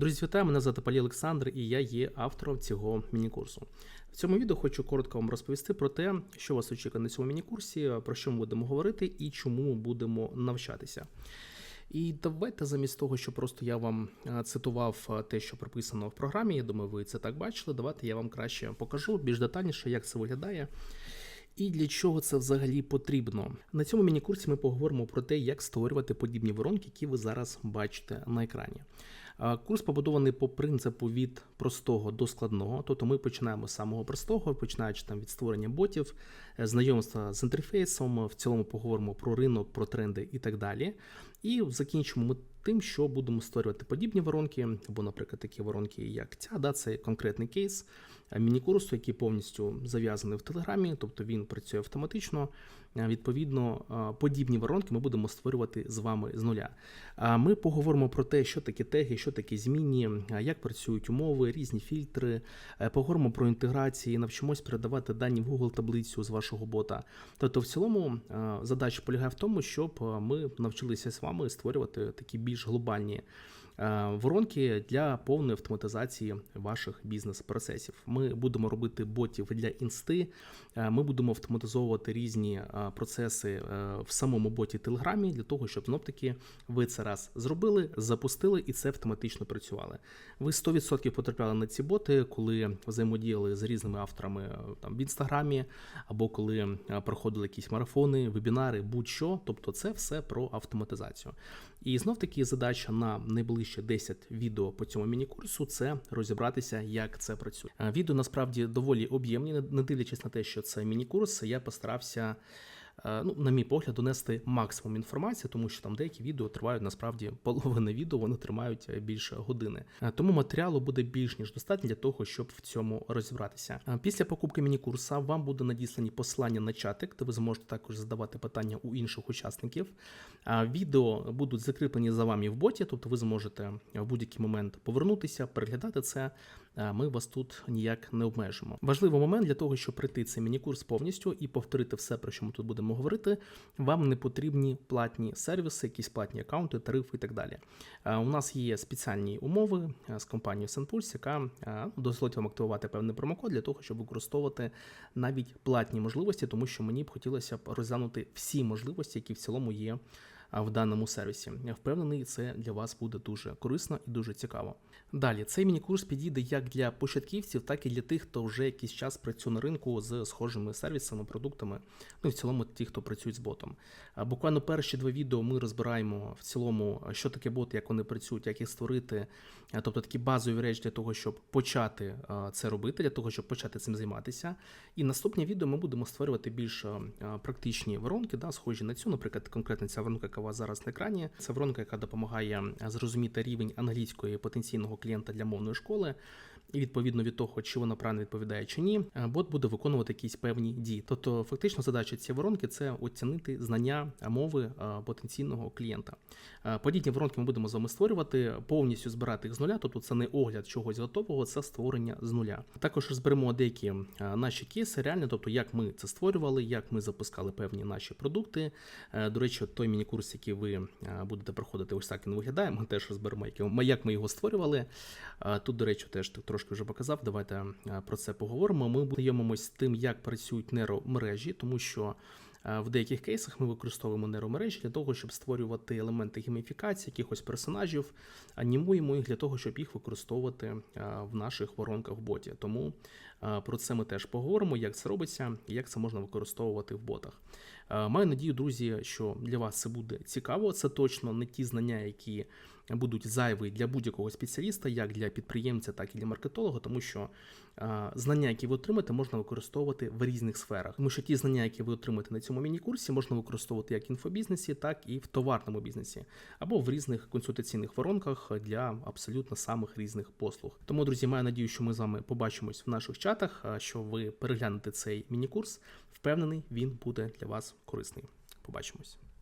Друзі, вітаю! Мене звати Палі Олександр, і я є автором цього міні-курсу. В цьому відео хочу коротко вам розповісти про те, що вас очікує на цьому міні-курсі, про що ми будемо говорити і чому ми будемо навчатися. І давайте замість того, що просто я вам е, цитував е, те, що прописано в програмі. Я думаю, ви це так бачили. Давайте я вам краще покажу більш детальніше, як це виглядає. І для чого це взагалі потрібно на цьому міні-курсі Ми поговоримо про те, як створювати подібні воронки, які ви зараз бачите на екрані. Курс побудований по принципу від простого до складного. Тобто ми починаємо з самого простого, починаючи там від створення ботів, е, знайомства з інтерфейсом. В цілому поговоримо про ринок, про тренди і так далі. І закінчимо ми тим, що будемо створювати подібні воронки, або, наприклад, такі воронки, як ця, да, це конкретний кейс міні-курсу, який повністю зав'язаний в Телеграмі, тобто він працює автоматично. Відповідно, подібні воронки ми будемо створювати з вами з нуля. Ми поговоримо про те, що таке теги, що таке змінні, як працюють умови, різні фільтри. Е, поговоримо про інтеграції, навчимось передавати дані в Google таблицю з вашого бота. Тобто, в цілому задача полягає в тому, щоб ми навчилися з вами створювати такі більш глобальні. Е, воронки для повної автоматизації ваших бізнес-процесів. Ми будемо робити ботів для інсти. Е, ми будемо автоматизовувати різні е, процеси в самому боті Телеграмі для того, щоб знов таки ви це раз зробили, запустили і це автоматично працювали. Ви 100% потрапляли на ці боти, коли взаємодіяли з різними авторами там в інстаграмі, або коли проходили якісь марафони, вебінари, будь-що. Тобто, це все про автоматизацію. І знов таки задача на найближче 10 відео по цьому міні-курсу це розібратися, як це працює. Відео насправді доволі об'ємні, не дивлячись на те, що це міні-курс, я постарався. Е, ну, на мій погляд, донести максимум інформації, тому що там деякі відео тривають насправді половина відео, вони тримають е, більше години. Е, тому матеріалу буде більш ніж достатньо для того, щоб в цьому розібратися. Після покупки міні-курса вам буде надіслані посилання на чатик, де ви зможете також задавати питання у інших учасників. Відео будуть закріплені за вами в боті, тобто ви зможете в будь-який момент повернутися, переглядати це. Ми вас тут ніяк не обмежимо. Важливий момент для того, щоб пройти цей міні-курс повністю і повторити все, про що ми тут будемо будемо говорити, вам не потрібні платні сервіси, якісь платні аккаунти, тарифи і так далі. Е, у нас є спеціальні умови е, з компанією SendPulse, яка е, ну, дозволить вам активувати певний промокод для того, щоб використовувати навіть платні можливості, тому що мені б хотілося б розглянути всі можливості, які в цілому є в даному сервісі. Я впевнений, це для вас буде дуже корисно і дуже цікаво. Далі цей міні-курс підійде як для початківців, так і для тих, хто вже якийсь час працює на ринку з схожими сервісами, продуктами. Ну і в цілому ті, хто працюють з ботом. Буквально перші два відео ми розбираємо в цілому, що таке боти, як вони працюють, як їх створити. Тобто такі базові речі для того, щоб почати це робити, для того, щоб почати цим займатися. І наступні відео ми будемо створювати більш практичні воронки, да, схожі на цю, наприклад, конкретно ця воронка, яка у вас зараз на екрані. Це воронка, яка допомагає зрозуміти рівень англійської потенційного клієнта для мовної школи і відповідно від того, чи вона правильно відповідає чи ні, е, бот буде виконувати якісь певні дії. Тобто, фактично, задача цієї воронки це оцінити знання мови е, потенційного клієнта. Е, подібні воронки ми будемо з вами створювати, повністю збирати їх з нуля. Тобто, це не огляд чогось готового, це створення з нуля. Також розберемо деякі наші кейси, реально, тобто, як ми це створювали, як ми запускали певні наші продукти. До речі, той міні-курс, який ви будете проходити, ось так він виглядає. Ми теж розберемо, як ми його створювали. Тут, до речі, теж трошки трошки вже показав. Давайте е, про це поговоримо. Ми знайомимось з тим, як працюють нейромережі, тому що е, в деяких кейсах ми використовуємо нейромережі для того, щоб створювати елементи гейміфікації, якихось персонажів, анімуємо їх для того, щоб їх використовувати е, в наших воронках в боті. Тому про це ми теж поговоримо, як це робиться як це можна використовувати в ботах. Маю надію, друзі, що для вас це буде цікаво. Це точно не ті знання, які будуть зайві для будь-якого спеціаліста, як для підприємця, так і для маркетолога, тому що знання, які ви отримаєте, можна використовувати в різних сферах. Тому що ті знання, які ви отримаєте на цьому міні-курсі, можна використовувати як в інфобізнесі, так і в товарному бізнесі, або в різних консультаційних воронках для абсолютно самих різних послуг. Тому, друзі, маю надію, що ми з вами побачимось в наших чатах, що ви переглянете цей міні-курс. Впевнений, він буде для вас корисний. Побачимось.